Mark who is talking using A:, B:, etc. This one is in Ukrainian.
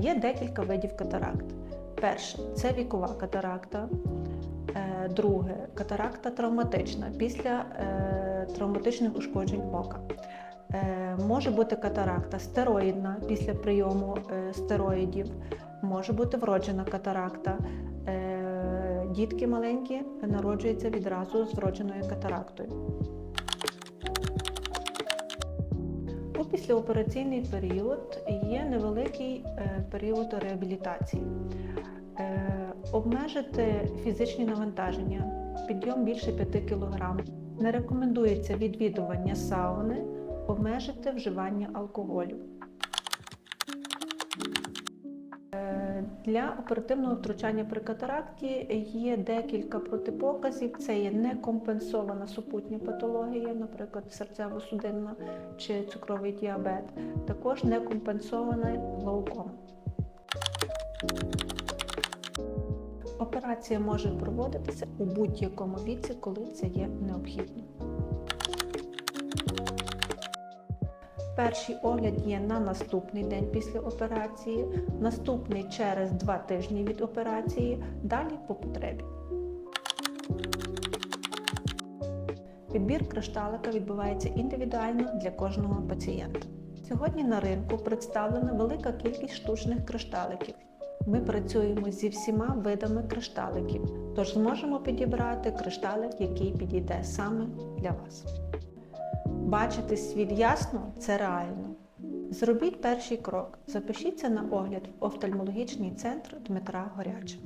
A: Є декілька видів катаракт. Перше це вікова катаракта. Е, Друге катаракта травматична після е, травматичних ушкоджень ока. Е, Може бути катаракта стероїдна після прийому стероїдів, може бути вроджена катаракта. Дітки маленькі народжуються відразу з вродженою катарактою. У післяопераційний період є невеликий е, період реабілітації. Е, Обмежити фізичні навантаження, підйом більше 5 кг. Не рекомендується відвідування сауни, обмежити вживання алкоголю. Для оперативного втручання при катаракті є декілька протипоказів. Це є некомпенсована супутня патологія, наприклад, серцево-судинна чи цукровий діабет, також некомпенсована глаукома. Операція може проводитися у будь-якому віці, коли це є необхідно. Перший огляд є на наступний день після операції, наступний через два тижні від операції, далі по потребі. Підбір кришталика відбувається індивідуально для кожного пацієнта. Сьогодні на ринку представлена велика кількість штучних кришталиків. Ми працюємо зі всіма видами кришталиків, тож зможемо підібрати кришталик, який підійде саме для вас. Бачити світ ясно це реально. Зробіть перший крок. Запишіться на огляд в офтальмологічний центр Дмитра Горячого.